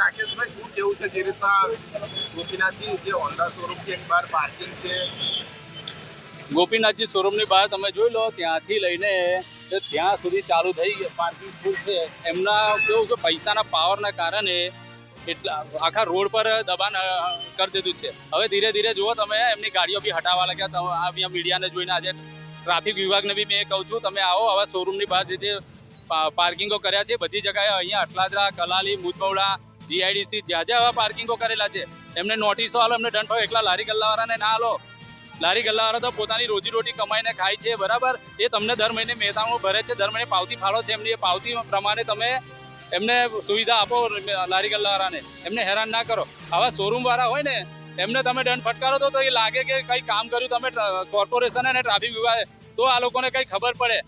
રાકેશભાઈ, શું કેવું છે જે રીતના ગોપીનાથજી જે હોન્ડા શોરૂમ છે એક બાર પાર્કિંગ છે? ગોપીનાથજી શોરૂમની બહાર તમે જોઈ લો, ત્યાંથી લઈને ત્યાં સુધી ચાલુ થઈ પાર્કિંગ ફૂલ છે. એમના કેવું કે પૈસાના પાવરના કારણે એટલા આખા રોડ પર દબાણ કરી દીધું છે. હવે ધીરે ધીરે જુઓ તમે, એમની ગાડીઓ બી હટાવવા લાગ્યા. બી મીડિયાને જોઈને આજે ટ્રાફિક વિભાગને બી મેં કહું છું, તમે આવો હવે શોરૂમની બહાર જે પાર્કિંગો કર્યા છે, બધી જગ્યાએ અહીંયા અટલાદરા, કલાલી, મુજમવડા જીઆઈડીસી જ્યાં જ્યાં આવા પાર્કિંગો કરેલા છે, એમને નોટિસો આલો, એમને દંડ એકલા લારી ગલ્લાવાળાને ના આલો. લારી ગલ્લાવાળા તો પોતાની રોજી રોટી કમાઈને ખાય છે, બરાબર? એ તમને દર મહિને મહેતાણું ભરે છે, દર મહિને પાવતી ફાળો છે એમની. એ પાવતી પ્રમાણે તમે એમને સુવિધા આપો લારી ગલ્લાવાળાને. એમને હેરાન ના કરો. આવા શોરૂમવાળા હોય ને, એમને તમે દંડ ફટકારો તો એ લાગે કે કંઈ કામ કર્યું તમે કોર્પોરેશન અને ટ્રાફિક વિભાગે. તો આ લોકોને કંઈ ખબર પડે.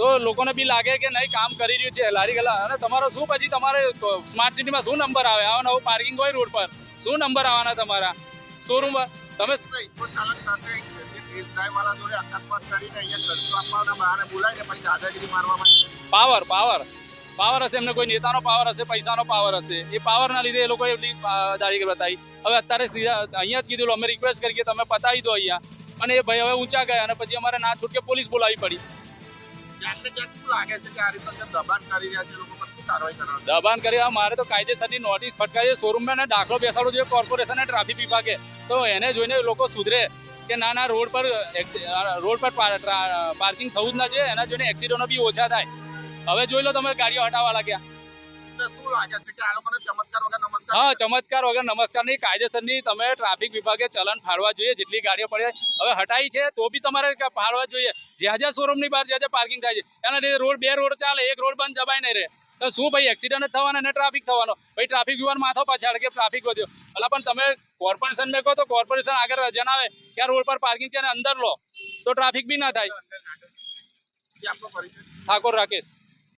તો લોકોને બી લાગે કે નહીં કામ કરી રહ્યું છે લારી ગલા. અને તમારો શું પછી તમારે સ્માર્ટ સિટીમાં શું નંબર આવે? આવો નવું પાર્કિંગ હોય રોડ પર. શું નંબર આવવાના તમારા? શોરૂમ તમે પાવર પાવર પાવર હશે એમને કોઈ નેતાનો પાવર હશે પૈસાનો પાવર હશે. એ પાવરના લીધે એ લોકો એટલી દારી બતાવી. હવે અત્યારે સીધા અહીંયા જ કીધું અમે રિક્વેસ્ટ કરીએ તમે પતાવી દો અહીંયા. અને એ ભાઈ હવે ઊંચા ગયા અને પછી અમારે ના છૂટકે પોલીસ બોલાવી પડી. દબાણ કરી મારે તો કાયદેસરની નોટિસ ફટકારી શોરૂમમાં દાખલો બેસાડવો જોઈએ કોર્પોરેશન ટ્રાફિક વિભાગે. તો એને જોઈને લોકો સુધરે કે ના ના, રોડ પર રોડ પર પાર્કિંગ થવું જ ના જોઈએ. એના જોઈને એક્સિડન્ટો બી ઓછા થાય. હવે જોઈ લો તમે ગાડીઓ હટાવવા લાગ્યા. હા ચમત્કાર વગર નમસ્કાર કાયદેસરની તમે ટ્રાફિક વિભાગે ચલન ફાળવા જોઈએ જેટલી ગાડીઓ પડે હવે હટાઈ છે તો બી તમારે ફાળવા જોઈએ. જ્યાં જ્યાં શોરૂમની બહાર જ્યાં જ્યાં પાર્કિંગ થાય છે એના લીધે રોડ બે રોડ ચાલે એક રોડ બંધ દબાઈ નહીં રહે તો શું ભાઈ એક્સિડન્ટ થવાના અને ટ્રાફિક થવાનો? ભાઈ ટ્રાફિક વિભાગ માથો પાછળ કે ટ્રાફિક વધ્યો. એટલે પણ તમે કોર્પોરેશન ને કહો તો કોર્પોરેશન આગળ જણાવે કે રોડ પર પાર્કિંગ છે અંદર લો. તો ટ્રાફિક બી ના થાય. ઠાકોર રાકેશ